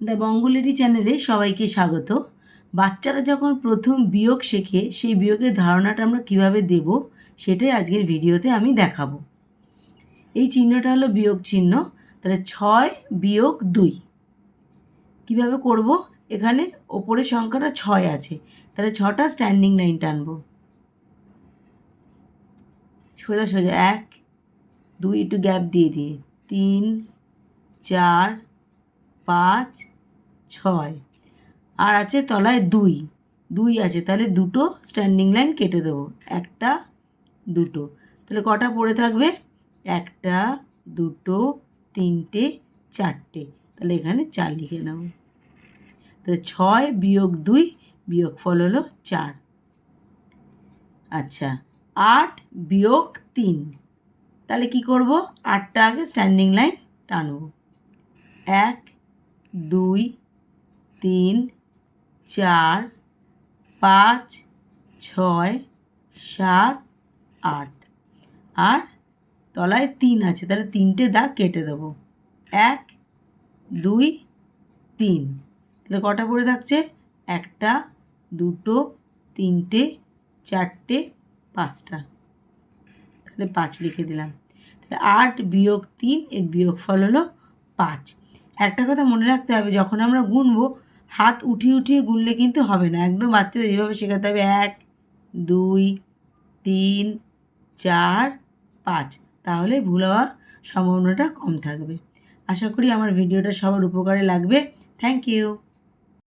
The বঙ্গলেরি চ্যানেলে সবাইকে স্বাগত। বাচ্চারা যখন প্রথম বিয়োগ শেখে, সেই বিয়োগের ধারণাটা আমরা কীভাবে দেব, সেটাই আজকের ভিডিওতে আমি দেখাবো। এই চিহ্নটা হলো বিয়োগ চিহ্ন, তাহলে ছয় বিয়োগ দুই। কীভাবে করব? এখানে ওপরের সংখ্যাটা ছয় আছে, তাহলে ছটা স্ট্যান্ডিং লাইন টানবো। সোজা সোজা, এক, দুই, একটু গ্যাপ দিয়ে দিয়ে, তিন, চার পাঁচ, ছয়। আর আছে তলায় দুই। দুই আছে, তাহলে দুটো স্ট্যান্ডিং লাইন কেটে দেবো। একটা, দুটো। তাহলে কটা পড়ে থাকবে? একটা, দুটো, তিনটে, চারটে। তাহলে এখানে চার লিখে নেব। তাহলে ছয় বিয়োগ দুই বিয়োগ ফল হলো চার। আচ্ছা আট বিয়োগ তিন। তাহলে কি করব? আটটা আগে স্ট্যান্ডিং লাইন টানবো। এক দুই, তিন, চার, পাঁচ, ছয়, সাত, আট। আর তলায় তিন আছে, তাহলে তিনটে দাগ কেটে দেবো। এক, দুই, তিন। তাহলে কটা পড়ে থাকছে? একটা, দুটো, তিনটে, চারটে, পাঁচটা। তাহলে পাঁচ লিখে দিলাম। তাহলে আট বিয়োগ তিন, এর বিয়োগ ফল হলো পাঁচ। একটা কথা মনে রাখতে হবে, যখন আমরা গুনবো, হাত উঠিয়ে উঠিয়ে গুনলে কিন্তু হবে না। একদম বাচ্চাদের এইভাবে শেখাতে হবে, এক, দুই, তিন, চার, পাঁচ। তাহলে ভুল হওয়ার সম্ভাবনাটা কম থাকবে। আশা করি আমার ভিডিওটা সবার উপকারে লাগবে। Thank you